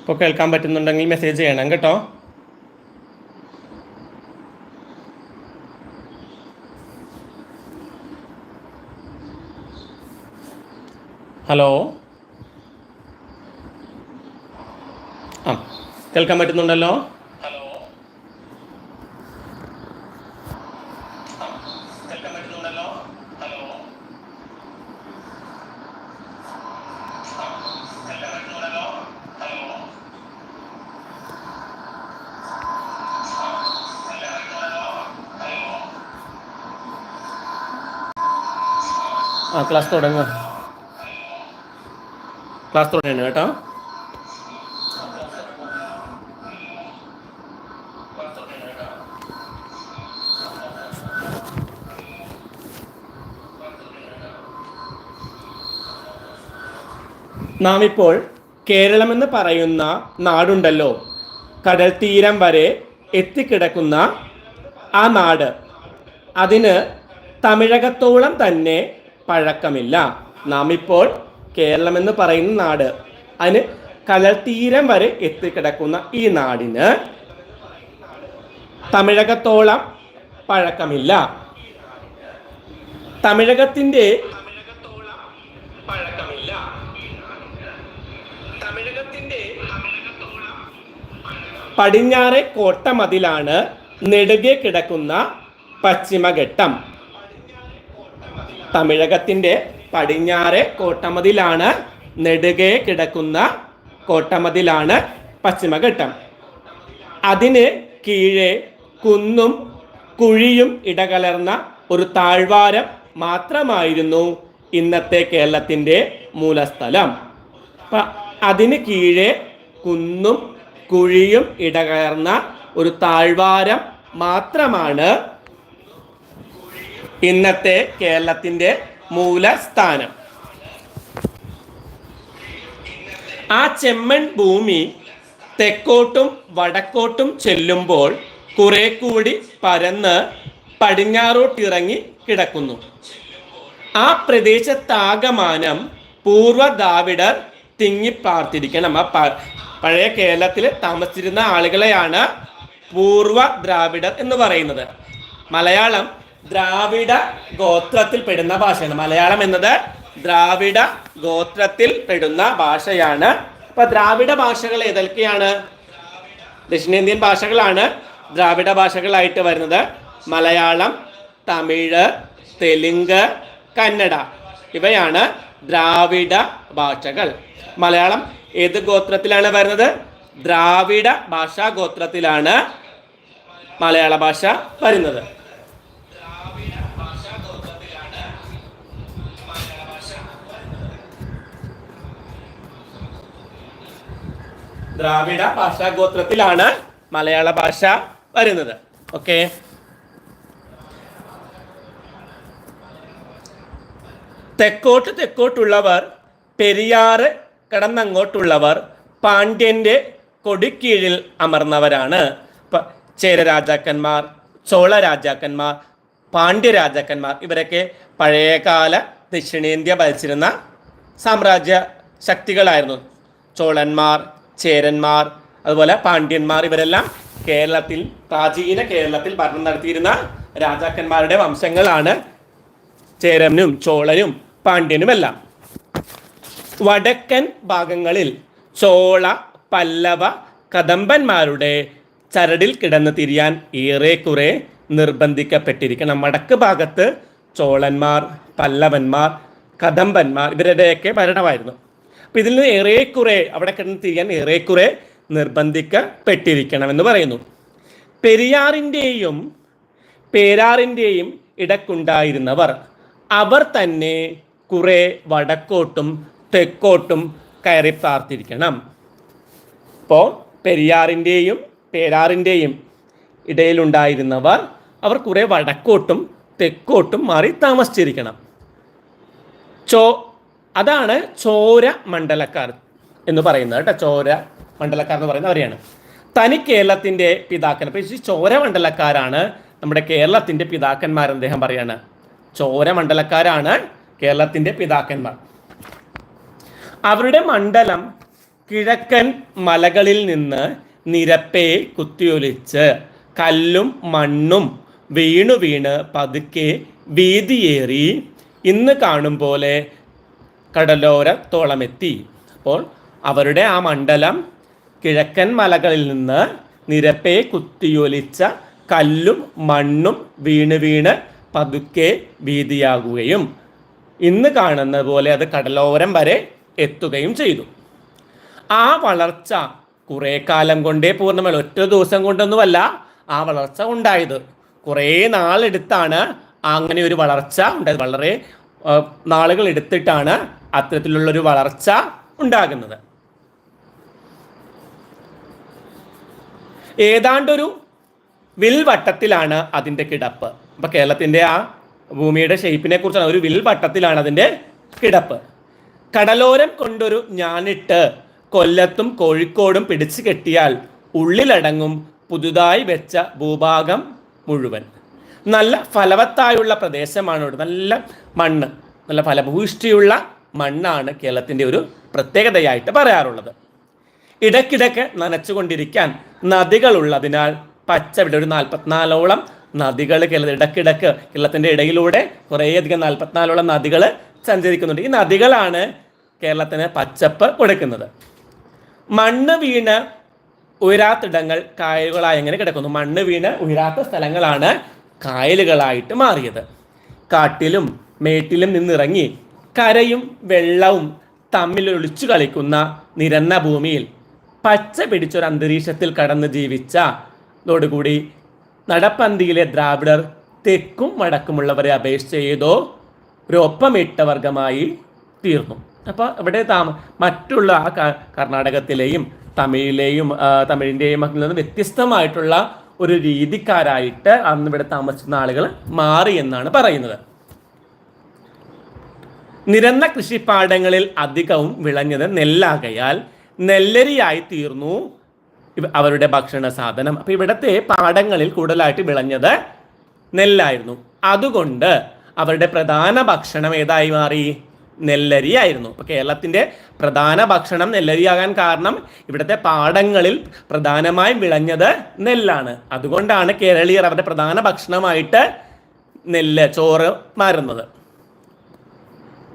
ഇപ്പോൾ കേൾക്കാൻ പറ്റുന്നുണ്ടെങ്കിൽ മെസ്സേജ് ചെയ്യണം കേട്ടോ. ഹലോ? ആ കേൾക്കാൻ പറ്റുന്നുണ്ടല്ലോ ഹലോ കേൾക്കാൻ പറ്റുന്നുണ്ടല്ലോ ഹലോ കേൾക്കാൻ പറ്റുന്നുണ്ടല്ലോ ഹലോ ആ ക്ലാസ് തുടങ്ങുക. ക്ലാസ് തുടങ്ങണം കേട്ടോ. നാം ഇപ്പോൾ കേരളമെന്ന് പറയുന്ന നാടുണ്ടല്ലോ. കടൽ തീരം വരെ എത്തിക്കിടക്കുന്ന ആ നാട്. അതിന് തമിഴകത്തോളം തന്നെ പഴക്കമില്ല. നാം ഇപ്പോൾ കേരളം എന്ന് പറയുന്ന നാട്. അതിന് കടൽത്തീരം തീരം വരെ എത്തിക്കിടക്കുന്ന ഈ നാടിന് തമിഴകത്തോളം പഴക്കമില്ല. തമിഴകത്തിന്റെ പടിഞ്ഞാറെ കോട്ടമതിലാണ് നെടുകെ കിടക്കുന്ന പശ്ചിമഘട്ടം. തമിഴകത്തിന്റെ പടിഞ്ഞാറെ കോട്ടമതിലാണ് നെടുകെ കിടക്കുന്ന കോട്ടമതിലാണ് പശ്ചിമഘട്ടം. അതിന് കീഴെ കുന്നും കുഴിയും ഇടകലർന്ന ഒരു താഴ്വാരം മാത്രമായിരുന്നു ഇന്നത്തെ കേരളത്തിന്റെ മൂലസ്ഥലം. അപ്പം അതിന് കീഴെ കുന്നും കുഴിയും ഇടകലർന്ന ഒരു താഴ്വാരം മാത്രമാണ് ഇന്നത്തെ കേരളത്തിന്റെ മൂലസ്ഥാനം. ആ ചെമ്മൺ ഭൂമി തെക്കോട്ടും വടക്കോട്ടും ചെല്ലുമ്പോൾ കുറെ കൂടി പരന്ന് പടിഞ്ഞാറോട്ടിറങ്ങി കിടക്കുന്നു. ആ പ്രദേശത്താകമാനം പൂർവ ദ്രാവിഡർ തിങ്ങിപ്പാർത്തിരിക്കണം ആ പഴയ കേരളത്തിൽ താമസിച്ചിരുന്ന ആളുകളെയാണ് പൂർവ ദ്രാവിഡർ എന്ന് പറയുന്നത്. മലയാളം ദ്രാവിഡ ഗോത്രത്തിൽ പെടുന്ന ഭാഷയാണ്. മലയാളം എന്നത് ദ്രാവിഡ ഗോത്രത്തിൽ പെടുന്ന ഭാഷയാണ്. അപ്പൊ ദ്രാവിഡ ഭാഷകൾ ഏതൊക്കെയാണ്? ദക്ഷിണേന്ത്യൻ ഭാഷകളാണ് ദ്രാവിഡ ഭാഷകളായിട്ട് വരുന്നത്. മലയാളം തമിഴ് തെലുങ്ക് കന്നഡ ഇവയാണ് ദ്രാവിഡ ഭാഷകൾ. മലയാളം ഏത് ഗോത്രത്തിലാണ് വരുന്നത്? ദ്രാവിഡ ഭാഷാ ഗോത്രത്തിലാണ് മലയാള ഭാഷ വരുന്നത്. ദ്രാവിഡ ഭാഷാ ഗോത്രത്തിലാണ് മലയാള ഭാഷ വരുന്നത്. ഓക്കെ തെക്കോട്ട് തെക്കോട്ടുള്ളവർ പെരിയാറ് കടന്നങ്ങോട്ടുള്ളവർ പാണ്ഡ്യന്റെ കൊടിക്കീഴിൽ അമർന്നവരാണ്. ചേര രാജാക്കന്മാർ ചോള രാജാക്കന്മാർ പാണ്ഡ്യ രാജാക്കന്മാർ. ഇവരൊക്കെ പഴയകാല ദക്ഷിണേന്ത്യ ഭരിച്ചിരുന്ന സാമ്രാജ്യ ശക്തികളായിരുന്നു. ചോളന്മാർ ചേരന്മാർ അതുപോലെ പാണ്ഡ്യന്മാർ ഇവരെല്ലാം കേരളത്തിൽ പ്രാചീന കേരളത്തിൽ ഭരണം നടത്തിയിരുന്ന രാജാക്കന്മാരുടെ വംശങ്ങളാണ്. ചേരനും ചോളനും പാണ്ഡ്യനുമെല്ലാം. വടക്കൻ ഭാഗങ്ങളിൽ ചോള പല്ലവ കദമ്പന്മാരുടെ ചരടിൽ കിടന്ന് തിരിയാൻ ഏറെക്കുറെ നിർബന്ധിക്കപ്പെട്ടിരിക്കണം. വടക്ക് ഭാഗത്ത് ചോളന്മാർ പല്ലവന്മാർ കദംബന്മാർ ഇവരുടെയൊക്കെ ഭരണമായിരുന്നു. അപ്പം ഇതിൽ നിന്ന് ഏറെക്കുറെ അവിടെ കിടന്ന് തിരിയാൻ ഏറെക്കുറെ നിർബന്ധിക്കപ്പെട്ടിരിക്കണം എന്ന് പറയുന്നു. പെരിയാറിന്റെയും പേരാറിന്റെയും ഇടക്കുണ്ടായിരുന്നവർ അവർ തന്നെ കുറെ വടക്കോട്ടും തെക്കോട്ടും കയറി പാർത്തിരിക്കണം. ഇപ്പോൾ പെരിയാറിന്റെയും പേരാറിന്റെയും ഇടയിലുണ്ടായിരുന്നവർ അവർ കുറെ വടക്കോട്ടും തെക്കോട്ടും മാറി താമസിച്ചിരിക്കണം. ചോ അതാണ് ചോര മണ്ഡലക്കാർ എന്ന് പറയുന്നത് കേട്ടോ. ചോര മണ്ഡലക്കാർ എന്ന് പറയുന്നത് അവരെയാണ്. തനി കേരളത്തിന്റെ പിതാക്കൻ അപ്പോൾ ഈ ചോര മണ്ഡലക്കാരാണ് നമ്മുടെ കേരളത്തിന്റെ പിതാക്കന്മാരെന്ന് അദ്ദേഹം പറയാണ്. ചോര മണ്ഡലക്കാരാണ് കേരളത്തിന്റെ പിതാക്കന്മാർ. അവരുടെ മണ്ഡലം കിഴക്കൻ മലകളിൽ നിന്ന് നിരപ്പേ കുത്തിയൊലിച്ച് കല്ലും മണ്ണും വീണു വീണ് പതുക്കെ വീതിയേറി ഇന്ന് കാണും പോലെ കടലോരത്തോളമെത്തി അപ്പോൾ അവരുടെ ആ മണ്ഡലം കിഴക്കൻ മലകളിൽ നിന്ന് നിരപ്പെ കുത്തിയൊലിച്ച കല്ലും മണ്ണും വീണ് വീണ് പതുക്കെ വീതിയാകുകയും ഇന്ന് കാണുന്ന പോലെ അത് കടലോരം വരെ എത്തുകയും ചെയ്തു. ആ വളർച്ച കുറേ കാലം കൊണ്ടേ പൂർണമല്ല ഒറ്റ ദിവസം കൊണ്ടൊന്നുമല്ല ആ വളർച്ച ഉണ്ടായത്. കുറേ നാളെടുത്താണ് അങ്ങനെ ഒരു വളർച്ച ഉണ്ടായത്. വളരെ നാളുകൾ എടുത്തിട്ടാണ് അത്തരത്തിലുള്ളൊരു വളർച്ച ഉണ്ടാകുന്നത്. ഏതാണ്ടൊരു വിൽവട്ടത്തിലാണ് അതിന്റെ കിടപ്പ്. അപ്പൊ കേരളത്തിന്റെ ആ ഭൂമിയുടെ ഷേപ്പിനെ കുറിച്ചാണ്. ഒരു വിൽവട്ടത്തിലാണ് അതിന്റെ കിടപ്പ്. കടലോരം കൊണ്ടൊരു ഞാനിട്ട് കൊല്ലത്തും കോഴിക്കോടും പിടിച്ചു കെട്ടിയാൽ ഉള്ളിലടങ്ങും പുതുതായി വെച്ച ഭൂഭാഗം മുഴുവൻ. നല്ല ഫലവത്തായുള്ള പ്രദേശമാണ് ഇവിടെ. നല്ല മണ്ണ് നല്ല ഫലഭൂഷ്ടിയുള്ള മണ്ണാണ് കേരളത്തിന്റെ ഒരു പ്രത്യേകതയായിട്ട് പറയാറുള്ളത്. ഇടയ്ക്കിടയ്ക്ക് നനച്ചുകൊണ്ടിരിക്കാൻ നദികളുള്ളതിനാൽ പച്ചവിടെ ഒരു നാൽപ്പത്തിനാലോളം നദികൾ കേരളത്തിൽ ഇടയ്ക്കിടയ്ക്ക് കേരളത്തിന്റെ ഇടയിലൂടെ കുറേയധികം നാൽപ്പത്തിനാലോളം നദികൾ സഞ്ചരിക്കുന്നുണ്ട്. ഈ നദികളാണ് കേരളത്തിന് പച്ചപ്പ് കൊടുക്കുന്നത്. മണ്ണ് വീണ് ഉയരാത്തിടങ്ങൾ കായലുകളായി എങ്ങനെ കിടക്കുന്നു. മണ്ണ് വീണ് ഉയരാത്ത സ്ഥലങ്ങളാണ് കായലുകളായിട്ട് മാറിയത്. കാട്ടിലും മേട്ടിലും നിന്നിറങ്ങി കരയും വെള്ളവും തമ്മിൽ ഒളിച്ചു കളിക്കുന്ന നിരന്ന ഭൂമിയിൽ പച്ച പിടിച്ചൊരു അന്തരീക്ഷത്തിൽ കടന്ന് ജീവിച്ച അതോടുകൂടി നടപ്പന്തിയിലെ ദ്രാവിഡർ തെക്കും വടക്കുമുള്ളവരെ അപേക്ഷിച്ച് ഏതോ ഒരു ഒപ്പമിട്ട വർഗമായി തീർന്നു. അപ്പോൾ ഇവിടെ താമ മറ്റുള്ള കർണാടകത്തിലെയും തമിഴിലെയും തമിഴിന്റെയും നിന്ന് വ്യത്യസ്തമായിട്ടുള്ള ഒരു രീതിക്കാരായിട്ട് അന്ന് ഇവിടെ താമസിക്കുന്ന ആളുകൾ മാറി എന്നാണ് പറയുന്നത്. നിരന്ന കൃഷിപ്പാടങ്ങളിൽ അധികവും വിളഞ്ഞത് നെല്ലാകയാൽ നെല്ലരിയായി തീർന്നു. അവരുടെ ഭക്ഷണ സാധനം. അപ്പൊ ഇവിടത്തെ പാടങ്ങളിൽ കൂടുതലായിട്ട് വിളഞ്ഞത് നെല്ലായിരുന്നു. അതുകൊണ്ട് അവരുടെ പ്രധാന ഭക്ഷണം ഏതായി മാറി? നെല്ലരിയായിരുന്നു. അപ്പൊ കേരളത്തിന്റെ പ്രധാന ഭക്ഷണം നെല്ലരിയാകാൻ കാരണം ഇവിടുത്തെ പാടങ്ങളിൽ പ്രധാനമായും വിളഞ്ഞത് നെല്ലാണ്. അതുകൊണ്ടാണ് കേരളീയർ അവരുടെ പ്രധാന ഭക്ഷണമായിട്ട് നെല്ല് ചോറ് മാറുന്നത്.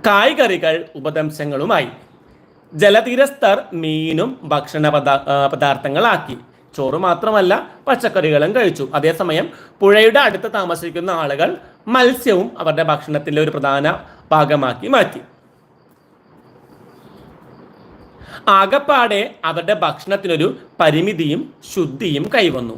കായ്കറികൾ ഉപദംശങ്ങളുമായി. ജലതീരസ്ഥർ മീനും ഭക്ഷണ പദാ പദാർത്ഥങ്ങളാക്കി. ചോറ് മാത്രമല്ല പച്ചക്കറികളും കഴിച്ചു. അതേസമയം പുഴയുടെ അടുത്ത് താമസിക്കുന്ന ആളുകൾ മത്സ്യവും അവരുടെ ഭക്ഷണത്തിന്റെ ഒരു പ്രധാന ഭാഗമാക്കി മാറ്റി. ആകപ്പാടെ അവരുടെ ഭക്ഷണത്തിനൊരു പരിമിതിയും ശുദ്ധിയും കൈവന്നു.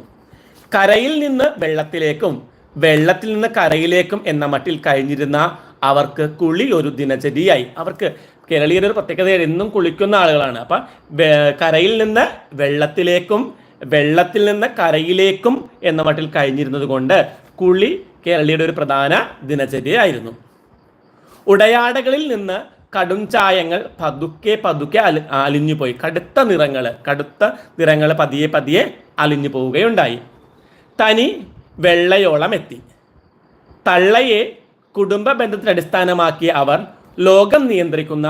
കരയിൽ നിന്ന് വെള്ളത്തിലേക്കും വെള്ളത്തിൽ നിന്ന് കരയിലേക്കും എന്ന മട്ടിൽ കഴിഞ്ഞിരുന്ന അവർക്ക് കുളി ഒരു ദിനചര്യയായി. അവർക്ക് കേരളീയർ ഒരു പ്രത്യേകത എന്നും കുളിക്കുന്ന ആളുകളാണ്. അപ്പം കരയിൽ നിന്ന് വെള്ളത്തിലേക്കും വെള്ളത്തിൽ നിന്ന് കരയിലേക്കും എന്ന മട്ടിൽ കഴിഞ്ഞിരുന്നത് കൊണ്ട് കുളി കേരളീയരുടെ ഒരു പ്രധാന ദിനചര്യയായിരുന്നു. ഉടയാടകളിൽ നിന്ന് കടും ചായങ്ങൾ പതുക്കെ പതുക്കെ അലി അലിഞ്ഞു പോയി. കടുത്ത നിറങ്ങൾ കടുത്ത നിറങ്ങൾ പതിയെ പതിയെ അലിഞ്ഞു പോവുകയുണ്ടായി. തനി വെള്ളയോളം എത്തി. തള്ളയെ കുടുംബ ബന്ധത്തിന് അടിസ്ഥാനമാക്കി അവർ ലോകം നിയന്ത്രിക്കുന്ന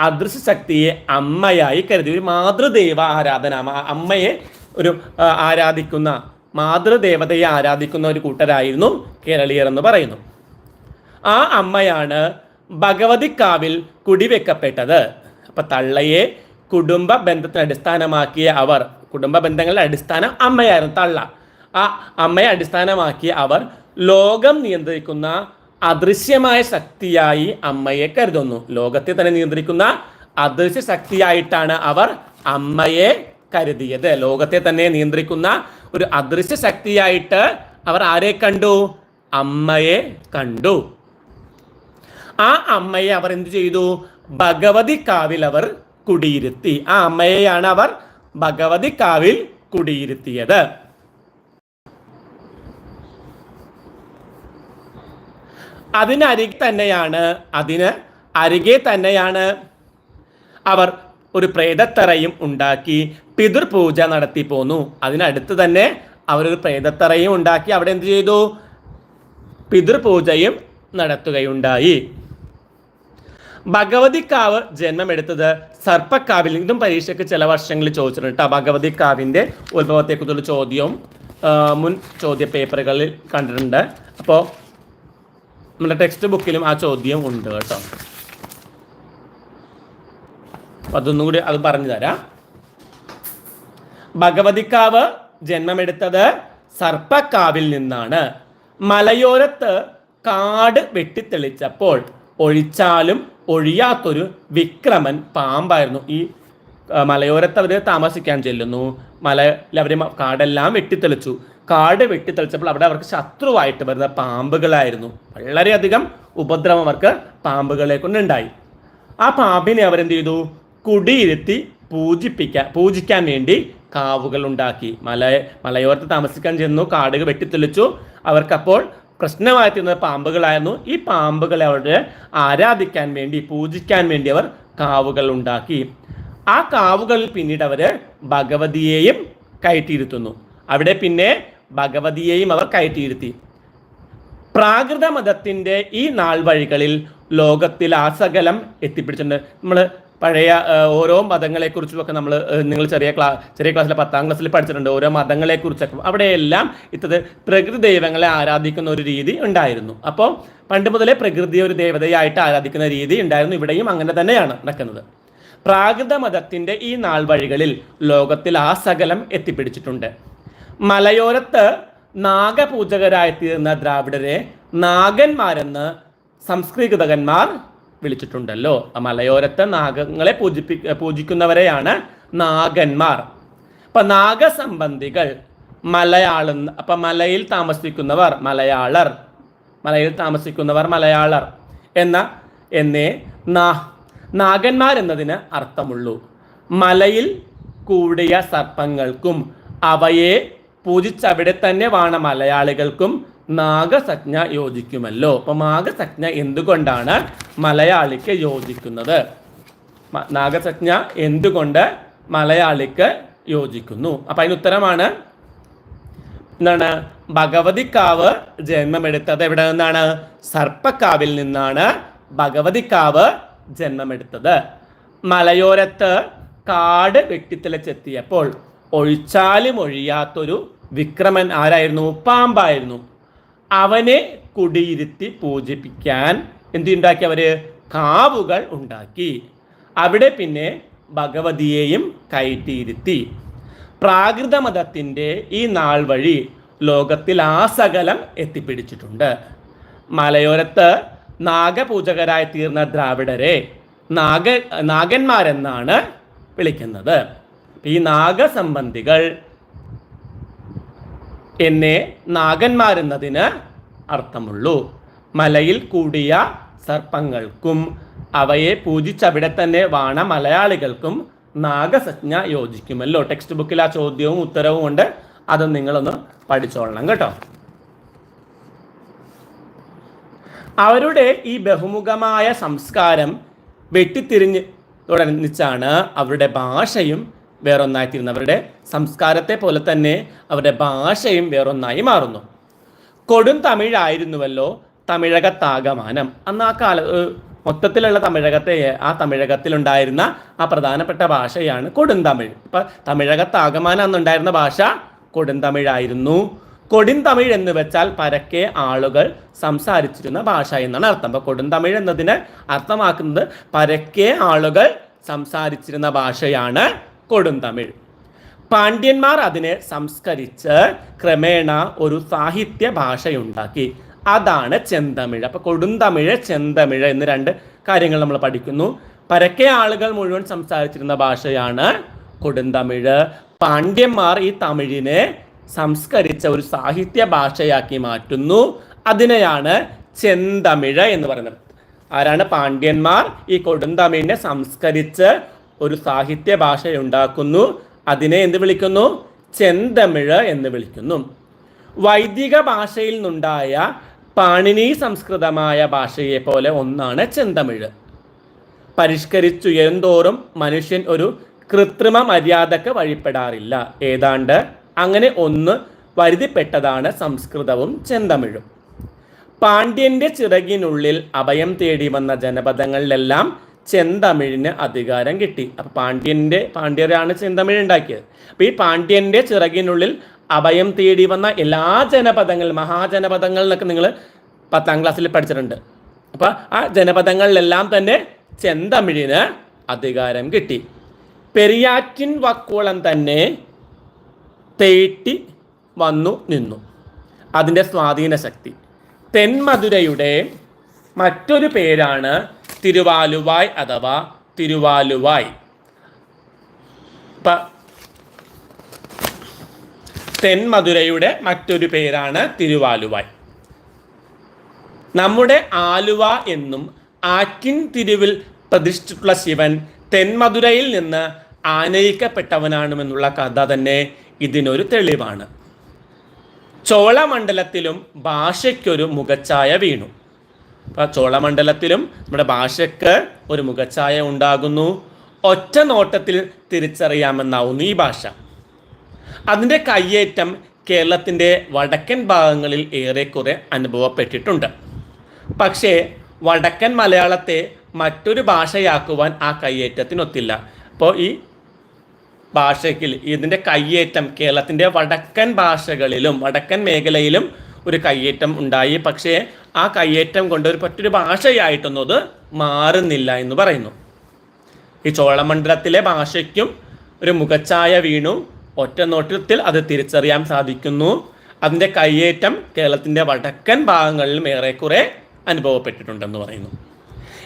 അദൃശ്യ ശക്തിയെ അമ്മയായി കരുതി. ഒരു മാതൃദേവ ആരാധന അമ്മയെ ഒരു ആരാധിക്കുന്ന മാതൃദേവതയെ ആരാധിക്കുന്ന ഒരു കൂട്ടരായിരുന്നു കേരളീയർ എന്ന് പറയുന്നു. ആ അമ്മയാണ് ഭഗവതിക്കാവിൽ കുടിവെക്കപ്പെട്ടത്. അപ്പൊ തള്ളയെ കുടുംബ ബന്ധത്തിന് അടിസ്ഥാനമാക്കിയ അവർ കുടുംബ ബന്ധങ്ങളുടെ അടിസ്ഥാനം അമ്മയായിരുന്നു തള്ള. ആ അമ്മയെ അടിസ്ഥാനമാക്കിയ അവർ ലോകം നിയന്ത്രിക്കുന്ന അദൃശ്യമായ ശക്തിയായി അമ്മയെ കരുതുന്നു. ലോകത്തെ തന്നെ നിയന്ത്രിക്കുന്ന അദൃശ്യ ശക്തിയായിട്ടാണ് അവർ അമ്മയെ കരുതിയത്. ലോകത്തെ തന്നെ നിയന്ത്രിക്കുന്ന ഒരു അദൃശ്യ ശക്തിയായിട്ട് അവർ ആരെ കണ്ടു? അമ്മയെ കണ്ടു. ആ അമ്മയെ അവർ എന്ത് ചെയ്തു? ഭഗവതി കാവിൽ അവർ കുടിയിരുത്തി. ആ അമ്മയെയാണ് അവർ ഭഗവതി കാവിൽ കുടിയിരുത്തിയത്. അതിനരികെ തന്നെയാണ് അതിന് അരികെ തന്നെയാണ് അവർ ഒരു പ്രേതത്തറയും ഉണ്ടാക്കി. പിതൃപൂജ നടത്തി പോന്നു. അതിനടുത്ത് തന്നെ അവരൊരു പ്രേതത്തറയും ഉണ്ടാക്കി. അവിടെ എന്ത് ചെയ്തു? പിതൃപൂജയും നടത്തുകയുണ്ടായി. ഭഗവതിക്കാവ് ജന്മമെടുത്തത് സർപ്പക്കാവിൽ ഇതും പരീക്ഷയ്ക്ക് ചില വർഷങ്ങളിൽ ചോദിച്ചിട്ടുണ്ട് കേട്ടോ ഭഗവതിക്കാവിന്റെ ഉത്ഭവത്തെക്കുറിച്ചുള്ള ചോദ്യവും മുൻ ചോദ്യ പേപ്പറുകളിൽ കണ്ടിട്ടുണ്ട്. അപ്പോൾ നമ്മുടെ ടെക്സ്റ്റ് ബുക്കിലും ആ ചോദ്യം ഉണ്ട് കേട്ടോ. അതൊന്നും കൂടി അത് പറഞ്ഞു തരാം. ഭഗവതിക്കാവ് ജന്മമെടുത്തത് സർപ്പക്കാവിൽ നിന്നാണ്. മലയോരത്ത് കാട് വെട്ടിത്തെളിച്ചപ്പോൾ ഒഴിച്ചാലും ഒഴിയാത്തൊരു വിക്രമൻ പാമ്പായിരുന്നു. ഈ മലയോരത്ത് അവർ താമസിക്കാൻ ചെല്ലുന്നു. മലയിൽ അവർ കാടെല്ലാം വെട്ടിത്തെളിച്ചു. കാട് വെട്ടിത്തെളിച്ചപ്പോൾ അവിടെ അവർക്ക് ശത്രുവായിട്ട് വരുന്ന പാമ്പുകളായിരുന്നു. വളരെയധികം ഉപദ്രവം അവർക്ക് പാമ്പുകളെ കൊണ്ടുണ്ടായി. ആ പാമ്പിനെ അവരെന്ത് ചെയ്തു? കുടിയിരുത്തി പൂജിപ്പിക്കാൻ പൂജിക്കാൻ വേണ്ടി കാവുകൾ ഉണ്ടാക്കി. മല മലയോരത്ത് താമസിക്കാൻ ചെന്നു കാടുകൾ വെട്ടിത്തെളിച്ചു. അവർക്കപ്പോൾ പ്രശ്നമായി തീർന്നത് പാമ്പുകളായിരുന്നു. ഈ പാമ്പുകളെ അവരുടെ ആരാധിക്കാൻ വേണ്ടി പൂജിക്കാൻ വേണ്ടി അവർ കാവുകൾ ഉണ്ടാക്കി. ആ കാവുകളിൽ പിന്നീട് അവർ ഭഗവതിയെയും കയറ്റിയിരുത്തുന്നു. അവിടെ പിന്നെ ഭഗവതിയെയും അവർ കയറ്റിയിരുത്തി. പ്രാകൃത മതത്തിന്റെ ഈ നാൾ വഴികളിൽ ലോകത്തിൽ ആസകലം എത്തിപ്പിടിച്ചിട്ടുണ്ട്. നമ്മൾ പഴയ ഓരോ മതങ്ങളെക്കുറിച്ചുമൊക്കെ നമ്മൾ നിങ്ങൾ ചെറിയ ക്ലാ ചെറിയ ക്ലാസ്സിലെ പത്താം ക്ലാസ്സിൽ പഠിച്ചിട്ടുണ്ട്. ഓരോ മതങ്ങളെക്കുറിച്ചൊക്കെ. അവിടെയെല്ലാം ഇത്തത് പ്രകൃതി ദൈവങ്ങളെ ആരാധിക്കുന്ന ഒരു രീതി ഉണ്ടായിരുന്നു. അപ്പോൾ പണ്ട് മുതലേ പ്രകൃതി ഒരു ദേവതയായിട്ട് ആരാധിക്കുന്ന രീതി ഉണ്ടായിരുന്നു. ഇവിടെയും അങ്ങനെ തന്നെയാണ് നടക്കുന്നത്. പ്രാകൃത മതത്തിന്റെ ഈ നാൾ വഴികളിൽ ലോകത്തിൽ ആ സകലം എത്തിപ്പിടിച്ചിട്ടുണ്ട്. മലയോരത്ത് നാഗപൂജകരായി തീർന്ന ദ്രാവിഡരെ നാഗന്മാരെന്ന് സംസ്കൃതകന്മാർ വിളിച്ചിട്ടുണ്ടല്ലോ. ആ മലയോരത്തെ നാഗങ്ങളെ പൂജിപ്പി പൂജിക്കുന്നവരെയാണ് നാഗന്മാർ. അപ്പൊ നാഗസംബന്ധികൾ മലയാള അപ്പൊ മലയിൽ താമസിക്കുന്നവർ മലയാളർ. മലയിൽ താമസിക്കുന്നവർ മലയാളർ. എന്ന എന്നേ നാ നാഗന്മാർ എന്നതിന് അർത്ഥമുള്ളൂ. മലയിൽ കൂടിയ സർപ്പങ്ങൾക്കും അവയെ പൂജിച്ചവിടെ തന്നെ വാണ മലയാളികൾക്കും നാഗസജ്ഞ യോജിക്കുമല്ലോ. അപ്പൊ നാഗസജ്ഞ എന്തുകൊണ്ടാണ് മലയാളിക്ക് യോജിക്കുന്നത്? നാഗസജ്ഞ എന്തുകൊണ്ട് മലയാളിക്ക് യോജിക്കുന്നു? അപ്പൊ അതിന് ഉത്തരമാണ് എന്താണ്? ഭഗവതിക്കാവ് ജന്മമെടുത്തത് എവിടെ നിന്നാണ്? സർപ്പക്കാവിൽ നിന്നാണ് ഭഗവതിക്കാവ് ജന്മമെടുത്തത്. മലയോരത്ത് കാട് വെട്ടിത്തെളിച്ചെത്തിയപ്പോൾ ഒഴിച്ചാലും ഒഴിയാത്തൊരു വിക്രമൻ ആരായിരുന്നു? പാമ്പായിരുന്നു. അവനെ കുടിയിരുത്തി പൂജിപ്പിക്കാൻ എന്തുണ്ടാക്കി അവർ കാവുകൾ ഉണ്ടാക്കി. അവിടെ പിന്നെ ഭഗവതിയെയും കയറ്റിയിരുത്തി. പ്രാകൃത മതത്തിന്റെ ഈ നാൾ വഴി ലോകത്തിൽ ആസകലം എത്തിപ്പിടിച്ചിട്ടുണ്ട്. മലയോരത്ത് നാഗപൂജകരായി തീർന്ന ദ്രാവിഡരെ നാഗ നാഗന്മാരെന്നാണ് വിളിക്കുന്നത്. ഈ നാഗസംബന്ധികൾ എന്നെ നാഗന്മാരെന്നതിന് അർത്ഥമുള്ളൂ. മലയിൽ കൂടിയ സർപ്പങ്ങൾക്കും അവയെ പൂജിച്ചവിടെ തന്നെ വാണ മലയാളികൾക്കും നാഗസജ്ഞ യോജിക്കുമല്ലോ. ടെക്സ്റ്റ് ബുക്കിൽ ആ ചോദ്യവും ഉത്തരവും ഉണ്ട്. അത് നിങ്ങളൊന്ന് പഠിച്ചോളണം കേട്ടോ. അവരുടെ ഈ ബഹുമുഖമായ സംസ്കാരം വെട്ടിത്തിരിഞ്ഞ് തുടർന്നിച്ചാണ് അവരുടെ ഭാഷയും വേറൊന്നായിത്തീരുന്നത് അവരുടെ സംസ്കാരത്തെ പോലെ തന്നെ അവരുടെ ഭാഷയും വേറൊന്നായി മാറുന്നു. കൊടും തമിഴായിരുന്നുവല്ലോ തമിഴകത്താകമാനം. അന്ന് ആ കാല മൊത്തത്തിലുള്ള തമിഴകത്തെ ആ തമിഴകത്തിലുണ്ടായിരുന്ന ആ പ്രധാനപ്പെട്ട ഭാഷയാണ് കൊടുന്തമിഴ് ഇപ്പം തമിഴകത്താകമാനം അന്നുണ്ടായിരുന്ന ഭാഷ കൊടുന്തമിഴായിരുന്നു കൊടുന്തമിഴ് എന്ന് വെച്ചാൽ പരക്കെ ആളുകൾ സംസാരിച്ചിരുന്ന ഭാഷ എന്നാണ് അർത്ഥം. അപ്പോൾ കൊടുന്തമിഴ് എന്നതിന് അർത്ഥമാക്കുന്നത് പരക്കെ ആളുകൾ സംസാരിച്ചിരുന്ന ഭാഷയാണ് കൊടുന്തമിഴ് പാണ്ഡ്യന്മാർ അതിനെ സംസ്കരിച്ച് ക്രമേണ ഒരു സാഹിത്യ ഭാഷയുണ്ടാക്കി. അതാണ് ചെന്തമിഴ്. അപ്പൊ കൊടുന്തമിഴ് ചെന്തമിഴ് എന്ന് രണ്ട് കാര്യങ്ങൾ നമ്മൾ പഠിക്കുന്നു. പരക്കെ ആളുകൾ മുഴുവൻ സംസാരിച്ചിരുന്ന ഭാഷയാണ് കൊടുന്തമിഴ് പാണ്ഡ്യന്മാർ ഈ തമിഴിനെ സംസ്കരിച്ച ഒരു സാഹിത്യ ഭാഷയാക്കി മാറ്റുന്നു. അതിനെയാണ് ചെന്തമിഴ് എന്ന് പറയുന്നത്. ആരാണ് പാണ്ഡ്യന്മാർ ഈ കൊടുന്തമിഴിനെ സംസ്കരിച്ച് ഒരു സാഹിത്യ ഭാഷയുണ്ടാക്കുന്നു അതിനെ എന്ത് വിളിക്കുന്നു? ചെന്തമിഴ് എന്ന് വിളിക്കുന്നു. വൈദിക ഭാഷയിൽ നിന്നുണ്ടായ പാണിനി സംസ്കൃതമായ ഭാഷയെ പോലെ ഒന്നാണ് ചെന്തമിഴ്. പരിഷ്കരിച്ചുയരുന്തോറും മനുഷ്യൻ ഒരു കൃത്രിമ മര്യാദയ്ക്ക് വഴിപ്പെടാറില്ല. ഏതാണ്ട് അങ്ങനെ ഒന്ന് വരുതിപ്പെട്ടതാണ് സംസ്കൃതവും ചെന്തമിഴും. പാണ്ഡ്യന്റെ ചിറകിനുള്ളിൽ അഭയം തേടി വന്ന ജനപദങ്ങളിലെല്ലാം ചെന്തമിഴിന് അധികാരം കിട്ടി. അപ്പൊ പാണ്ഡ്യന്റെ പാണ്ഡ്യരാണ് ചെന്തമിഴ് ഉണ്ടാക്കിയത്. അപ്പൊ ഈ പാണ്ഡ്യന്റെ ചിറകിനുള്ളിൽ അഭയം തേടി വന്ന എല്ലാ ജനപദങ്ങൾ മഹാജനപദങ്ങൾ എന്നൊക്കെ നിങ്ങൾ പത്താം ക്ലാസ്സിൽ പഠിച്ചിട്ടുണ്ട്. അപ്പൊ ആ ജനപദങ്ങളിലെല്ലാം തന്നെ ചെന്തമിഴിന് അധികാരം കിട്ടി. പെരിയാറ്റിൻ വക്കോളം തന്നെ തേട്ടി വന്നു നിന്നു. അതിന്റെ സ്വാധീന ശക്തി തെന്മധുരയുടെ മറ്റൊരു പേരാണ് തിരുവാലുവായ് അഥവാ തിരുവാലുവായ്. തെന്മധുരയുടെ മറ്റൊരു പേരാണ് തിരുവാലുവായ്. നമ്മുടെ ആലുവ എന്നും ആറ്റിൻ തിരുവിൽ പ്രതിഷ്ഠിച്ചിട്ടുള്ള ശിവൻ തെന്മധുരയിൽ നിന്ന് ആനയിക്കപ്പെട്ടവനാണെന്നുള്ള കഥ തന്നെ ഇതിനൊരു തെളിവാണ്. ചോളമണ്ഡലത്തിലും ഭാഷയ്ക്കൊരു മുഖച്ഛായ വീണു. അപ്പോൾ ചോളമണ്ഡലത്തിലും നമ്മുടെ ഭാഷയ്ക്ക് ഒരു മുഖച്ഛായ ഉണ്ടാകുന്നു. ഒറ്റ നോട്ടത്തിൽ തിരിച്ചറിയാമെന്നാവുന്നു ഈ ഭാഷ. അതിന്റെ കയ്യേറ്റം കേരളത്തിന്റെ വടക്കൻ ഭാഗങ്ങളിൽ ഏറെക്കുറെ അനുഭവപ്പെട്ടിട്ടുണ്ട്. പക്ഷേ വടക്കൻ മലയാളത്തെ മറ്റൊരു ഭാഷയാക്കുവാൻ ആ കയ്യേറ്റത്തിനൊത്തില്ല. അപ്പോൾ ഈ ഭാഷയ്ക്ക് ഇതിന്റെ കയ്യേറ്റം കേരളത്തിന്റെ വടക്കൻ ഭാഷകളിലും വടക്കൻ മേഖലയിലും ഒരു കയ്യേറ്റം ഉണ്ടായി. പക്ഷേ ആ കയ്യേറ്റം കൊണ്ട് ഒരു മറ്റൊരു ഭാഷയായിട്ടൊന്നും അത് മാറുന്നില്ല എന്ന് പറയുന്നു. ഈ ചോളമണ്ഡലത്തിലെ ഭാഷയ്ക്കും ഒരു മുഖച്ഛായ വീണു. ഒറ്റ നോട്ടത്തിൽ അത് തിരിച്ചറിയാൻ സാധിക്കുന്നു. അതിന്റെ കയ്യേറ്റം കേരളത്തിന്റെ വടക്കൻ ഭാഗങ്ങളിലും ഏറെക്കുറെ അനുഭവപ്പെട്ടിട്ടുണ്ടെന്ന് പറയുന്നു.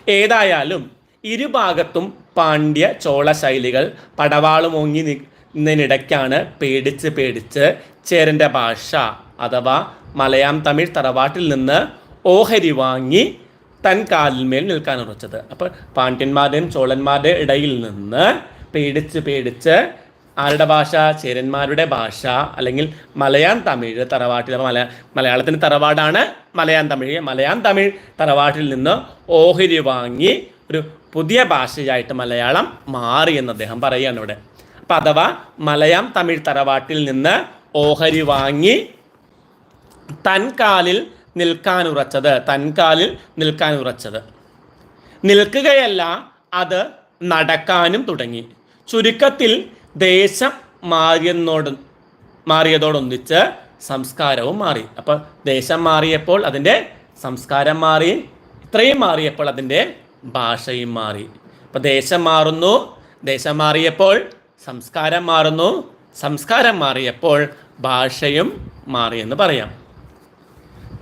ഏതായാലും ഇരുഭാഗത്തും പാണ്ഡ്യ ചോള ശൈലികൾ പടവാളുമൊങ്ങി നിന്നതിനിടയ്ക്കാണ് പേടിച്ച് പേടിച്ച് ചേരന്റെ ഭാഷ അഥവാ മലയാം തമിഴ് തറവാട്ടിൽ നിന്ന് ഓഹരി വാങ്ങി തൻ കാലിന്മേൽ നിൽക്കാൻ ഉറച്ചത്. അപ്പോൾ പാണ്ഡ്യന്മാരുടെയും ചോളന്മാരുടെയും ഇടയിൽ നിന്ന് പേടിച്ച് പേടിച്ച് ആരുടെ ഭാഷ? ചേരന്മാരുടെ ഭാഷ. അല്ലെങ്കിൽ മലയാൻ തമിഴ് തറവാട്ടിൽ. മല മലയാളത്തിന്റെ തറവാടാണ് മലയാൻ തമിഴ്. മലയാൻ തമിഴ് തറവാട്ടിൽ നിന്ന് ഓഹരി വാങ്ങി ഒരു പുതിയ ഭാഷയായിട്ട് മലയാളം മാറി എന്ന് അദ്ദേഹം പറയുകയാണ് ഇവിടെ. അപ്പം അഥവാ മലയാം തമിഴ് തറവാട്ടിൽ നിന്ന് ഓഹരി വാങ്ങി തൻകാലിൽ നിൽക്കാനുറച്ചത്. തൻകാലിൽ നിൽക്കാനുറച്ചത്. നിൽക്കുകയല്ല അത് നടക്കാനും തുടങ്ങി. ചുരുക്കത്തിൽ ദേശം മാറിയെന്നോട് മാറിയതോടൊന്നിച്ച് സംസ്കാരവും മാറി. അപ്പോൾ ദേശം മാറിയപ്പോൾ അതിന്റെ സംസ്കാരം മാറി ഇത്രയും മാറിയപ്പോൾ അതിന്റെ ഭാഷയും മാറി. അപ്പോൾ ദേശം മാറുന്നു ദേശം മാറിയപ്പോൾ സംസ്കാരം മാറുന്നു സംസ്കാരം മാറിയപ്പോൾ ഭാഷയും മാറിയെന്ന് പറയാം.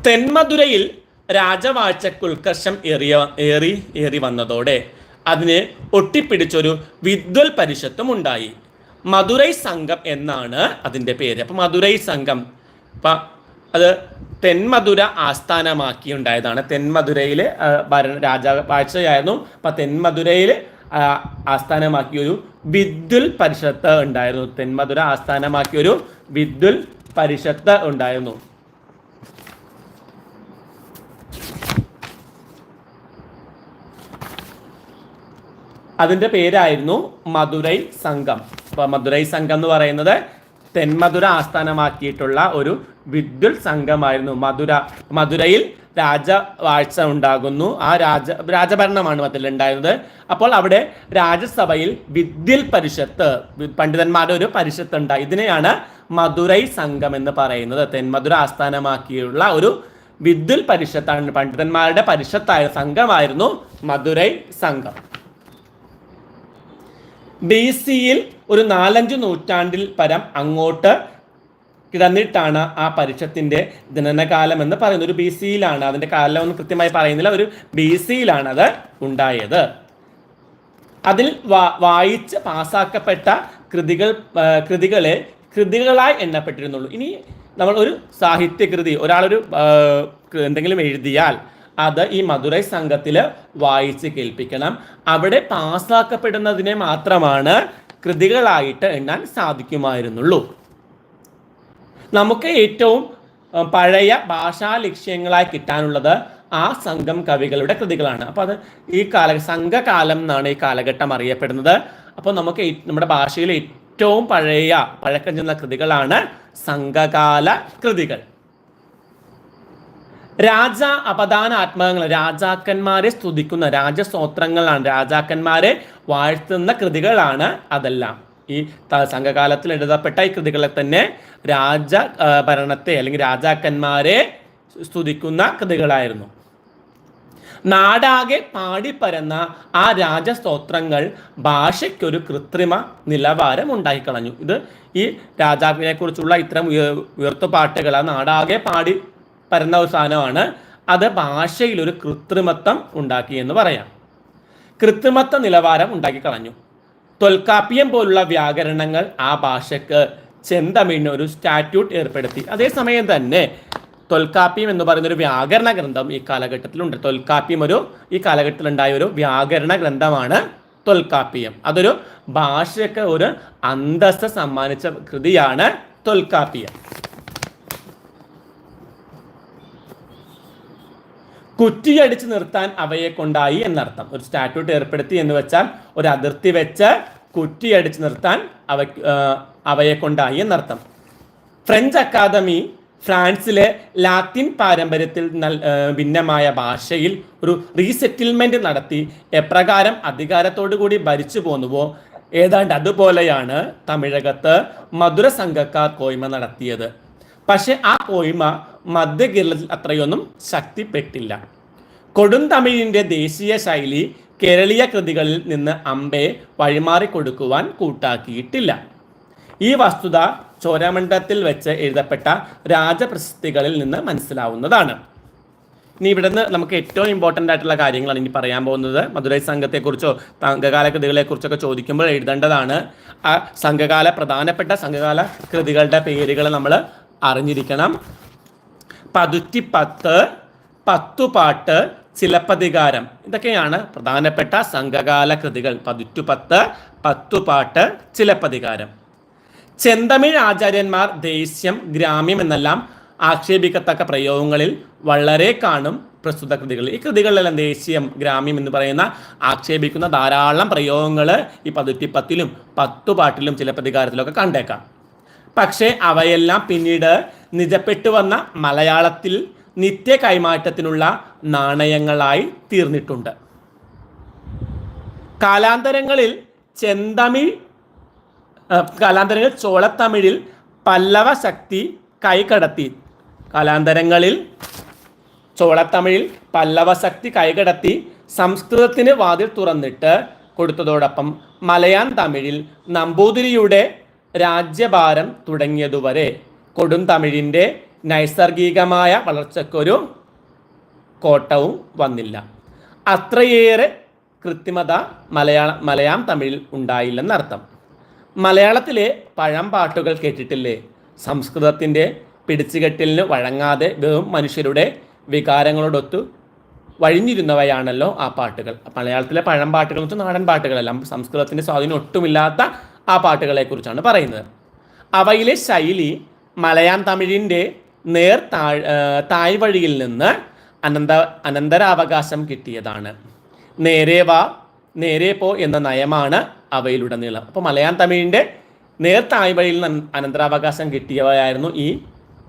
തെന്മധുരയിൽ രാജവാഴ്ചക്ക് ഉത്കർഷം ഏറിയ ഏറി ഏറി വന്നതോടെ അതിന് ഒട്ടിപ്പിടിച്ചൊരു വിദ്വൽ പരിഷത്തും ഉണ്ടായി മധുരൈ സംഘം എന്നാണ് അതിന്റെ പേര്. അപ്പം മധുരൈ സംഘം അപ്പം അത് തെന്മധുര ആസ്ഥാനമാക്കി ഉണ്ടായതാണ് തെന്മധുരയിൽ ഭരണ രാജവാഴ്ചയായിരുന്നു. അപ്പം തെന്മധുരയിൽ ആസ്ഥാനമാക്കിയൊരു വിദ്വൽ പരിഷത്ത് ഉണ്ടായിരുന്നു. തെന്മധുര ആസ്ഥാനമാക്കിയൊരു വിദ്വൽ പരിഷത്ത് ഉണ്ടായിരുന്നു. അതിന്റെ പേരായിരുന്നു മധുരൈ സംഘം. അപ്പോൾ മധുരൈ സംഘം എന്ന് പറയുന്നത് തെന്മധുര ആസ്ഥാനമാക്കിയിട്ടുള്ള ഒരു വിദ്യുൽ സംഘമായിരുന്നു. മധുര മധുരയിൽ രാജവാഴ്ച ഉണ്ടാകുന്നു. ആ രാജ രാജഭരണമാണ് അതിൽ ഉണ്ടായിരുന്നത്. അപ്പോൾ അവിടെ രാജസഭയിൽ വിദ്യൽ പരിഷത്ത് പണ്ഡിതന്മാരുടെ ഒരു പരിഷത്ത് ഉണ്ടായി ഇതിനെയാണ് മധുരൈ സംഘം എന്ന് പറയുന്നത്. തെന്മധുര ആസ്ഥാനമാക്കിയുള്ള ഒരു വിദ്യുൽ പരിഷത്താണ്. പണ്ഡിതന്മാരുടെ പരിഷത്തായ സംഘമായിരുന്നു മധുരൈ സംഘം. ബി സിയിൽ ഒരു നാലഞ്ച് നൂറ്റാണ്ടിൽ പരം അങ്ങോട്ട് കിടന്നിട്ടാണ് ആ പരിഷത്തിന്റെ ജനനകാലം എന്ന് പറയുന്നത്. ഒരു ബി സിയിലാണ് അതിന്റെ കാലം ഒന്നും കൃത്യമായി പറയുന്നില്ല. ഒരു ബി സിയിലാണ് അത് ഉണ്ടായത്. അതിൽ വാ വായിച്ച് പാസാക്കപ്പെട്ട കൃതികൾ കൃതികളെ കൃതികളായി എണ്ണപ്പെട്ടിരുന്നുള്ളൂ. ഇനി നമ്മൾ ഒരു സാഹിത്യകൃതി ഒരാളൊരു എന്തെങ്കിലും എഴുതിയാൽ അത് ഈ മധുരൈ സംഘത്തിൽ വായിച്ച് കേൾപ്പിക്കണം. അവിടെ പാസ്സാക്കപ്പെടുന്നതിനെ മാത്രമാണ് കൃതികളായിട്ട് എണ്ണാൻ സാധിക്കുമായിരുന്നുള്ളൂ. നമുക്ക് ഏറ്റവും പഴയ ഭാഷാ ലക്ഷ്യങ്ങളായി കിട്ടാനുള്ളത് ആ സംഘം കവികളുടെ കൃതികളാണ്. അപ്പോൾ അത് ഈ കാല സംഘകാലം എന്നാണ് ഈ കാലഘട്ടം അറിയപ്പെടുന്നത്. അപ്പോൾ നമുക്ക് നമ്മുടെ ഭാഷയിൽ ഏറ്റവും പഴയ പഴക്കം ചെന്ന കൃതികളാണ് സംഘകാല കൃതികൾ. രാജ അപദാന ആത്മകങ്ങൾ രാജാക്കന്മാരെ സ്തുതിക്കുന്ന രാജസ്തോത്രങ്ങളാണ്. രാജാക്കന്മാരെ വാഴ്ത്തുന്ന കൃതികളാണ് അതെല്ലാം. ഈ സംഘകാലത്തിൽ എഴുതപ്പെട്ട ഈ കൃതികളെ തന്നെ രാജ ഭരണത്തെ അല്ലെങ്കിൽ രാജാക്കന്മാരെ സ്തുതിക്കുന്ന കൃതികളായിരുന്നു. നാടാകെ പാടിപ്പരന്ന ആ രാജസ്തോത്രങ്ങൾ ഭാഷയ്ക്കൊരു കൃത്രിമ നിലവാരം ഉണ്ടായിക്കളഞ്ഞു. ഇത് ഈ രാജാവിനെ കുറിച്ചുള്ള ഇത്തരം ഉയ- ഉയർത്തുപാട്ടുകൾ ആ നാടാകെ പാടി പരന്ന ഒരു സാധനമാണ്. അത് ഭാഷയിൽ ഒരു കൃത്രിമത്വം ഉണ്ടാക്കി എന്ന് പറയാം. കൃത്രിമത്വ നിലവാരം ഉണ്ടാക്കി കളഞ്ഞു. തൊൽക്കാപ്പിയം പോലുള്ള വ്യാകരണങ്ങൾ ആ ഭാഷയ്ക്ക് ചെന്തമിഴിന് ഒരു സ്റ്റാറ്റ്യൂട്ട് ഏർപ്പെടുത്തി. അതേസമയം തന്നെ തൊൽക്കാപ്പിയം എന്ന് പറയുന്ന ഒരു വ്യാകരണ ഗ്രന്ഥം ഈ കാലഘട്ടത്തിലുണ്ട്. തൊൽക്കാപ്പിയം ഒരു ഈ കാലഘട്ടത്തിൽ ഉണ്ടായ ഒരു വ്യാകരണ ഗ്രന്ഥമാണ് തൊൽക്കാപ്പിയം. അതൊരു ഭാഷയ്ക്ക് ഒരു അന്തസ്സ് സമ്മാനിച്ച കൃതിയാണ് തൊൽക്കാപ്പിയം. കുറ്റിയടിച്ച് നിർത്താൻ അവയെ കൊണ്ടായി എന്നർത്ഥം. ഒരു സ്റ്റാറ്റ്യൂട്ട് ഏർപ്പെടുത്തി എന്ന് വെച്ചാൽ ഒരു അതിർത്തി വെച്ച് കുറ്റിയടിച്ച് നിർത്താൻ അവ അവയെ കൊണ്ടായി എന്നർത്ഥം. ഫ്രഞ്ച് അക്കാദമി ഫ്രാൻസിലെ ലാത്തിൻ പാരമ്പര്യത്തിൽ നൽ ഭിന്നമായ ഭാഷയിൽ ഒരു റീസെറ്റിൽമെന്റ് നടത്തി എപ്രകാരം അധികാരത്തോടു കൂടി ഭരിച്ചു പോന്നുവോ? ഏതാണ്ട് അതുപോലെയാണ് തമിഴകത്ത് മധുര സംഘക്കാർ കോയ്മ നടത്തിയത്. പക്ഷെ ആ കോയ്മ മധ്യകേരളത്തിൽ അത്രയൊന്നും ശക്തിപ്പെട്ടില്ല. കൊടുന്തമിഴിന്റെ ദേശീയ ശൈലി കേരളീയ കൃതികളിൽ നിന്ന് അമ്പെ വഴിമാറി കൊടുക്കുവാൻ കൂട്ടാക്കിയിട്ടില്ല. ഈ വസ്തുത ചോരമണ്ഡലത്തിൽ വെച്ച് എഴുതപ്പെട്ട രാജപ്രശസ്തികളിൽ നിന്ന് മനസ്സിലാവുന്നതാണ്. ഇനി ഇവിടുന്ന് നമുക്ക് ഏറ്റവും ഇമ്പോർട്ടന്റ് ആയിട്ടുള്ള കാര്യങ്ങളാണ് ഇനി പറയാൻ പോകുന്നത്. മധുരൈ സംഘത്തെക്കുറിച്ചോ സംഘകാല കൃതികളെക്കുറിച്ചൊക്കെ ചോദിക്കുമ്പോൾ എഴുതേണ്ടതാണ്. ആ സംഘകാല പ്രധാനപ്പെട്ട സംഘകാല കൃതികളുടെ പേരുകൾ നമ്മൾ അറിഞ്ഞിരിക്കണം. പതുറ്റിപ്പത്ത് പത്തുപാട്ട് ചിലപ്പതികാരം. ഇതൊക്കെയാണ് പ്രധാനപ്പെട്ട സംഘകാല കൃതികൾ. പതുറ്റുപത്ത് പത്തുപാട്ട് ചിലപ്പതികാരം. ചെന്തമിഴ് ആചാര്യന്മാർ ദേശ്യം ഗ്രാമ്യം എന്നെല്ലാം ആക്ഷേപിക്കത്തക്ക പ്രയോഗങ്ങളിൽ വളരെ കാണും പ്രസ്തുത കൃതികൾ. ഈ കൃതികളിലെല്ലാം ദേശീയം ഗ്രാമ്യം എന്ന് പറയുന്ന ആക്ഷേപിക്കുന്ന ധാരാളം പ്രയോഗങ്ങൾ ഈ പതുറ്റിപ്പത്തിലും പത്തുപാട്ടിലും ചിലപ്പതികാരത്തിലൊക്കെ കണ്ടേക്കാം. പക്ഷേ അവയെല്ലാം പിന്നീട് നിജപ്പെട്ടു വന്ന മലയാളത്തിൽ നിത്യ കൈമാറ്റത്തിനുള്ള നാണയങ്ങളായി തീർന്നിട്ടുണ്ട്. കാലാന്തരങ്ങളിൽ ചെന്തമിഴ് കാലാന്തരങ്ങളിൽ ചോളത്തമിഴിൽ പല്ലവ ശക്തി കൈകടത്തി. കാലാന്തരങ്ങളിൽ ചോളത്തമിഴിൽ പല്ലവ ശക്തി കൈകടത്തി സംസ്കൃതത്തിന് വാതിൽ തുറന്നിട്ട് കൊടുത്തതോടൊപ്പം മലയാൻ തമിഴിൽ നമ്പൂതിരിയുടെ രാജ്യഭാരം തുടങ്ങിയതുവരെ കൊടും തമിഴിന്റെ നൈസർഗികമായ വളർച്ചയ്ക്കൊരു കോട്ടവും വന്നില്ല. അത്രയേറെ കൃത്രിമത മലയാള മലയാളം തമിഴിൽ ഉണ്ടായില്ലെന്നർത്ഥം. മലയാളത്തിലെ പഴംപാട്ടുകൾ കേട്ടിട്ടില്ലേ? സംസ്കൃതത്തിന്റെ പിടിച്ചുകെട്ടലിന് വഴങ്ങാതെ വെറും മനുഷ്യരുടെ വികാരങ്ങളോടൊത്തു വഴിഞ്ഞിരുന്നവയാണല്ലോ ആ പാട്ടുകൾ. മലയാളത്തിലെ പഴംപാട്ടുകൾ എന്ന് വെച്ചാൽ നാടൻ പാട്ടുകളെല്ലാം. സംസ്കൃതത്തിന്റെ സ്വാധീനം ഒട്ടുമില്ലാത്ത ആ പാട്ടുകളെക്കുറിച്ചാണ് പറയുന്നത്. അവയിലെ ശൈലി മലയാൻ തമിഴിന്റെ നേർ താഴ് താഴ്വഴിയിൽ നിന്ന് അനന്ത അനന്തരാവകാശം കിട്ടിയതാണ്. നേരെ വാ നേരെ പോ എന്ന നയമാണ് അവയിലുടനീളം അപ്പോൾ മലയാൻ തമിഴിന്റെ നേർ താഴ്വഴിയിൽ നിന്ന് അനന്തരാവകാശം കിട്ടിയവയായിരുന്നു ഈ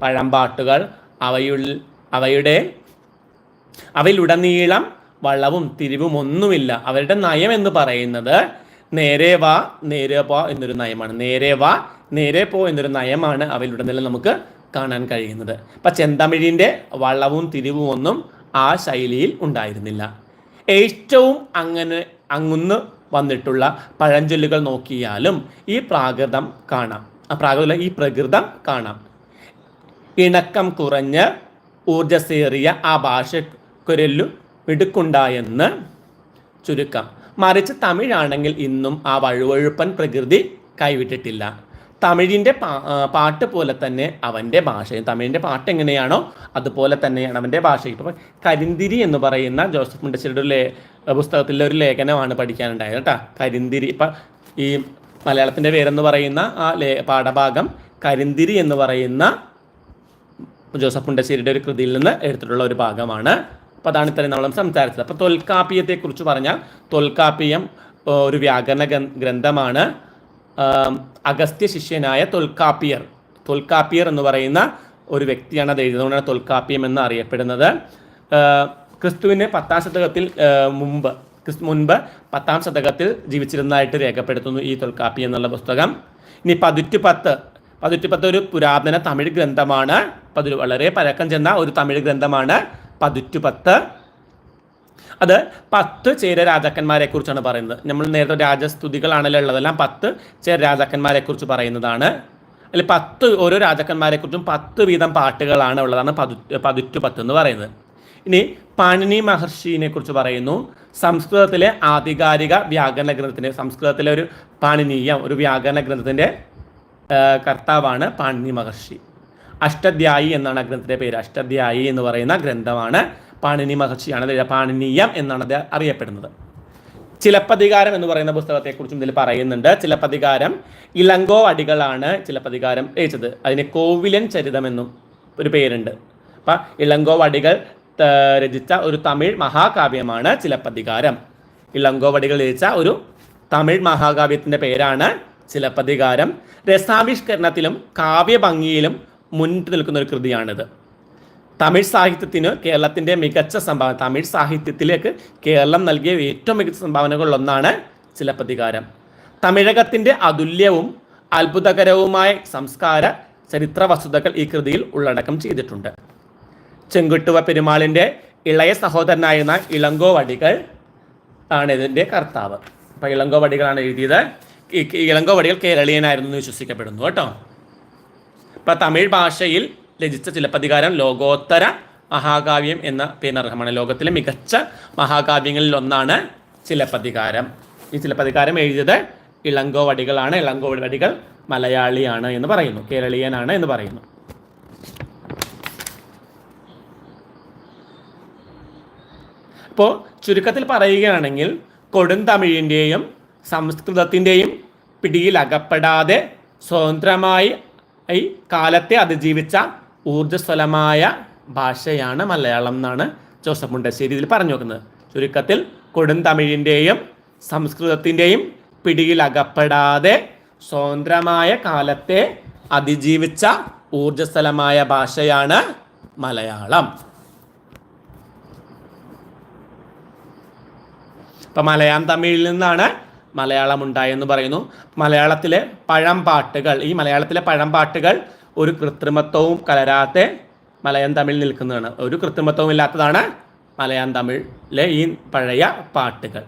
പഴംപാട്ടുകൾ. അവയിൽ അവയുടെ അവയിലുടനീളം വളവും തിരിവും ഒന്നുമില്ല. അവരുടെ നയം എന്ന് പറയുന്നത് നേരെ വാ നേരെ പോ എന്നൊരു നയമാണ്. നേരെ വാ നേരെ പോ എന്നൊരു നയമാണ് അവയിലുടനീളം നമുക്ക് കാണാൻ കഴിയുന്നത്. അപ്പം ചെന്തമിഴിന്റെ വളവും തിരിവും ഒന്നും ആ ശൈലിയിൽ ഉണ്ടായിരുന്നില്ല. ഏറ്റവും അങ്ങനെ അങ്ങുന്ന് വന്നിട്ടുള്ള പഴഞ്ചൊല്ലുകൾ നോക്കിയാലും ഈ പ്രാകൃതം കാണാം. ആ പ്രാകൃത ഈ പ്രകൃതം കാണാം. ഇണക്കം കുറഞ്ഞ് ഊർജസേറിയ ആ ഭാഷക്കൊരല്ലു മിടുക്കുണ്ടായെന്ന് ചുരുക്കം. മറിച്ച് തമിഴാണെങ്കിൽ ഇന്നും ആ വഴുവഴുപ്പൻ പ്രകൃതി കൈവിട്ടിട്ടില്ല. തമിഴിന്റെ പാട്ട് പോലെ തന്നെ അവന്റെ ഭാഷയും തമിഴിന്റെ പാട്ട് എങ്ങനെയാണോ അതുപോലെ തന്നെയാണ് അവന്റെ ഭാഷ ഇപ്പോൾ കരിന്തിരി എന്ന് പറയുന്ന ജോസഫ് മുണ്ടശ്ശേരിയുടെ ഒരു ലേ പുസ്തകത്തിലെ ഒരു ലേഖനമാണ് പഠിക്കാനുണ്ടായത് കേട്ടോ. കരിന്തിരി ഇപ്പം ഈ മലയാളത്തിന്റെ പേരെന്ന് പറയുന്ന ആ ലേ പാഠഭാഗം കരിന്തിരി എന്ന് പറയുന്ന ജോസഫ് മുണ്ടശ്ശേരിയുടെ ഒരു കൃതിയിൽ നിന്ന് എടുത്തിട്ടുള്ള ഒരു ഭാഗമാണ് അപ്പോൾ അതാണ് ഇത്രയും നമ്മൾ സംസാരിച്ചത്. അപ്പോൾ തൊൽക്കാപ്പിയത്തെക്കുറിച്ച് പറഞ്ഞാൽ തൊൽക്കാപ്പിയം ഒരു വ്യാകരണ ഗ്രന്ഥമാണ്. അഗസ്ത്യ ശിഷ്യനായ തൊൽക്കാപ്പിയർ. തൊൽക്കാപ്പിയർ എന്ന് പറയുന്ന ഒരു വ്യക്തിയാണ് അത് എഴുതുന്നതുകൊണ്ടാണ് തൊൽക്കാപ്പിയം എന്ന് അറിയപ്പെടുന്നത്. ക്രിസ്തുവിന്റെ പത്താം ശതകത്തിൽ മുമ്പ് ക്രിസ്തു മുൻപ് പത്താം ശതകത്തിൽ ജീവിച്ചിരുന്നതായിട്ട് രേഖപ്പെടുത്തുന്നു ഈ തൊൽക്കാപ്പി എന്നുള്ള പുസ്തകം. ഇനി പതിറ്റു പത്ത് പതിറ്റു പത്ത് ഒരു പുരാതന തമിഴ് ഗ്രന്ഥമാണ്. പതിരു വളരെ പഴക്കം ചെന്ന ഒരു തമിഴ് ഗ്രന്ഥമാണ്. പതിറ്റു പത്ത് അത് പത്ത് ചേര രാജാക്കന്മാരെ കുറിച്ചാണ് പറയുന്നത്. നമ്മൾ നേരത്തെ രാജസ്തുതികളാണല്ലോ ഉള്ളതെല്ലാം പത്ത് ചേര രാജാക്കന്മാരെ കുറിച്ച് പറയുന്നതാണ്. അതിൽ പത്ത് ഓരോ രാജാക്കന്മാരെ കുറിച്ചും പത്ത് വീതം പാട്ടുകളാണ് ഉള്ളതാണ് പതു പതിറ്റു പത്ത് എന്ന് പറയുന്നത്. ഇനി പാണിനി മഹർഷിനെ കുറിച്ച് പറയുന്നു. സംസ്കൃതത്തിലെ ആധികാരിക വ്യാകരണ ഗ്രന്ഥത്തിന്റെ സംസ്കൃതത്തിലെ ഒരു പാണിനീയം ഒരു വ്യാകരണ ഗ്രന്ഥത്തിന്റെ കർത്താവാണ് പാണിനി മഹർഷി. അഷ്ടധ്യായി എന്നാണ് ആ ഗ്രന്ഥത്തിന്റെ പേര്. അഷ്ടധ്യായി എന്ന് പറയുന്ന ഗ്രന്ഥമാണ് പാണിനി മഹർഷിയാണ്. പാണിനീയം എന്നാണ് അത് അറിയപ്പെടുന്നത്. ചിലപ്പതികാരം എന്ന് പറയുന്ന പുസ്തകത്തെക്കുറിച്ചും ഇതിൽ പറയുന്നുണ്ട്. ചിലപ്പതികാരം ഇളങ്കോ അടികളാണ് ചിലപ്പതികാരം രചിച്ചത്. അതിന് കോവിലൻ ചരിതം എന്നും ഒരു പേരുണ്ട്. അപ്പം ഇളങ്കോ അടികൾ രചിച്ച ഒരു തമിഴ് മഹാകാവ്യമാണ് ചിലപ്പതികാരം. ഇളങ്കോ അടികൾ രചിച്ച ഒരു തമിഴ് മഹാകാവ്യത്തിന്റെ പേരാണ് ചിലപ്പതികാരം. രസാവിഷ്കരണത്തിലും കാവ്യഭംഗിയിലും മുന്നിട്ട് നിൽക്കുന്ന ഒരു കൃതിയാണിത്. തമിഴ് സാഹിത്യത്തിന് കേരളത്തിന്റെ മികച്ച സംഭാവന തമിഴ് സാഹിത്യത്തിലേക്ക് കേരളം നൽകിയ ഏറ്റവും മികച്ച സംഭാവനകളിലൊന്നാണ് ചിലപ്പതികാരം തമിഴകത്തിന്റെ അതുല്യവും അത്ഭുതകരവുമായ സംസ്കാര ചരിത്ര വസ്തുതകൾ ഈ കൃതിയിൽ ഉള്ളടക്കം ചെയ്തിട്ടുണ്ട്. ചെങ്കുട്ടുവ പെരുമാളിന്റെ ഇളയ സഹോദരനായിരുന്ന ഇളങ്കോ വടികൾ ആണ് ഇതിന്റെ കർത്താവ്. അപ്പോൾ ഇളങ്കോവടികളാണ് എഴുതിയത്. ഈ വടികൾ കേരളീയനായിരുന്നു എന്ന് വിശ്വസിക്കപ്പെടുന്നു കേട്ടോ. ഇപ്പം തമിഴ് ഭാഷയിൽ രചിച്ച ചിലപ്പതികാരം ലോകോത്തര മഹാകാവ്യം എന്ന പേരർഹമാണ് ലോകത്തിലെ മികച്ച മഹാകാവ്യങ്ങളിൽ ഒന്നാണ് ചിലപ്പതികാരം ഈ ചിലപ്പതികാരം എഴുതിയത് ഇളങ്കോവടികളാണ് ഇളങ്കോവടികൾ മലയാളിയാണ് എന്ന് പറയുന്നു. കേരളീയനാണ് എന്ന് പറയുന്നു. അപ്പോൾ ചുരുക്കത്തിൽ പറയുകയാണെങ്കിൽ കൊടുന്തമിഴിന്റെയും സംസ്കൃതത്തിന്റെയും പിടിയിൽ അകപ്പെടാതെ സ്വതന്ത്രമായി ഈ കാലത്തെ അതിജീവിച്ച ഊർജസ്വലമായ ഭാഷയാണ് മലയാളം എന്നാണ് ജോസഫ് മുണ്ടശ്ശേരി ഇതിൽ പറഞ്ഞു നോക്കുന്നത് ചുരുക്കത്തിൽ കൊടുന്തമിഴിന്റെയും സംസ്കൃതത്തിന്റെയും പിടിയിൽ അകപ്പെടാതെ സ്വതന്ത്രമായ കാലത്തെ അതിജീവിച്ച ഊർജസ്വലമായ ഭാഷയാണ് മലയാളം. ഇപ്പം മലയാളം തമിഴിൽ നിന്നാണ് മലയാളം ഉണ്ടായെന്ന് പറയുന്നു. മലയാളത്തിലെ പഴംപാട്ടുകൾ ഈ മലയാളത്തിലെ പഴംപാട്ടുകൾ ഒരു കൃത്രിമത്വവും കലരാതെ മലയാളം തമിഴ് നിൽക്കുന്നതാണ്. ഒരു കൃത്രിമത്വവും ഇല്ലാത്തതാണ് മലയാളം തമിഴിലെ ഈ പഴയ പാട്ടുകൾ.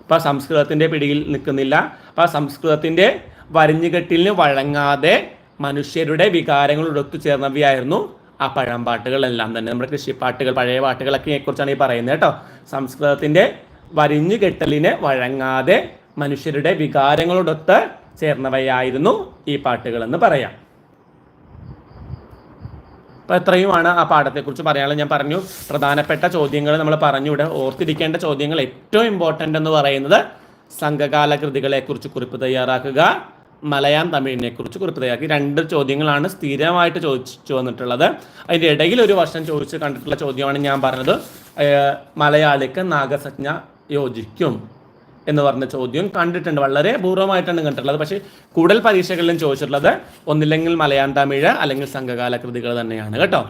അപ്പോൾ സംസ്കൃതത്തിന്റെ പിടിയിൽ നിൽക്കുന്നില്ല. അപ്പോൾ സംസ്കൃതത്തിന്റെ വരിഞ്ഞുകെട്ടിലിന് വഴങ്ങാതെ മനുഷ്യരുടെ വികാരങ്ങൾ ഉടുത്തു ചേർന്നവയായിരുന്നു ആ പഴംപാട്ടുകളെല്ലാം തന്നെ. നമ്മുടെ കൃഷിപ്പാട്ടുകൾ പഴയ പാട്ടുകളൊക്കെ കുറിച്ചാണ് ഈ പറയുന്നത് കേട്ടോ. സംസ്കൃതത്തിന്റെ വരിഞ്ഞുകെട്ടലിനെ വഴങ്ങാതെ മനുഷ്യരുടെ വികാരങ്ങളോടൊത്ത് ചേർന്നവയായിരുന്നു ഈ പാട്ടുകളെന്ന് പറയാം. അപ്പോൾ ഇത്രയുമാണ് ആ പാഠത്തെക്കുറിച്ച് പറയാനുള്ളത്? ഞാൻ പറഞ്ഞു പ്രധാനപ്പെട്ട ചോദ്യങ്ങൾ നമ്മൾ പറഞ്ഞു ഇവിടെ ഓർത്തിരിക്കേണ്ട ചോദ്യങ്ങൾ ഏറ്റവും ഇമ്പോർട്ടന്റ് എന്ന് പറയുന്നത് സംഘകാല കൃതികളെക്കുറിച്ച് കുറിപ്പ് തയ്യാറാക്കുക മലയാളം തമിഴിനെ കുറിച്ച് കുറിപ്പ് തയ്യാറാക്കി രണ്ട് ചോദ്യങ്ങളാണ് സ്ഥിരമായിട്ട് ചോദിച്ചു വന്നിട്ടുള്ളത്. അതിന്റെ ഇടയിൽ ഒരു വർഷം ചോദിച്ച് കണ്ടിട്ടുള്ള ചോദ്യമാണ് ഞാൻ പറഞ്ഞത് മലയാളിക്ക് നാഗസജ്ഞ യോജിക്കും. എന്ന് പറഞ്ഞ ചോദ്യം കണ്ടിട്ടുണ്ട്. വളരെ പൂർവമായിട്ടാണ് കണ്ടിട്ടുള്ളത്. പക്ഷേ കൂടുതൽ പരീക്ഷകളിലും ചോദിച്ചിട്ടുള്ളത് ഒന്നില്ലെങ്കിൽ മലയാളം തമിഴ് അല്ലെങ്കിൽ സംഘകാല കൃതികൾ തന്നെയാണ്. കേട്ടോ?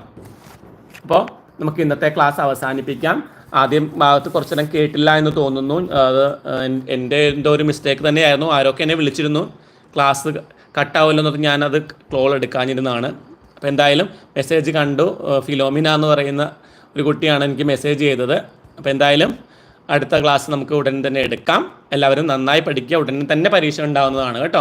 അപ്പോൾ നമുക്ക് ഇന്നത്തെ ക്ലാസ് അവസാനിപ്പിക്കാം. ആദ്യം ഭാഗത്ത് കുറച്ച് നേരം കേട്ടില്ല എന്ന് തോന്നുന്നു. അത് എന്റെ എന്തോ ഒരു മിസ്റ്റേക്ക് തന്നെയായിരുന്നു. ആരൊക്കെ എന്നെ വിളിച്ചിരുന്നു? ക്ലാസ് കട്ടാവില്ലെന്നത് ഞാനത് ക്ലോൾ എടുക്കാനിരുന്നതാണ്. അപ്പോൾ എന്തായാലും മെസ്സേജ് കണ്ടു. ഫിലോമിന എന്ന് പറയുന്ന ഒരു കുട്ടിയാണ് എനിക്ക് മെസ്സേജ് ചെയ്തത്. അപ്പോൾ എന്തായാലും അടുത്ത ക്ലാസ് നമുക്ക് ഉടൻ തന്നെ എടുക്കാം. എല്ലാവരും നന്നായി പഠിക്കുക. ഉടനെ തന്നെ പരീക്ഷ ഉണ്ടാവുന്നതാണ് കേട്ടോ.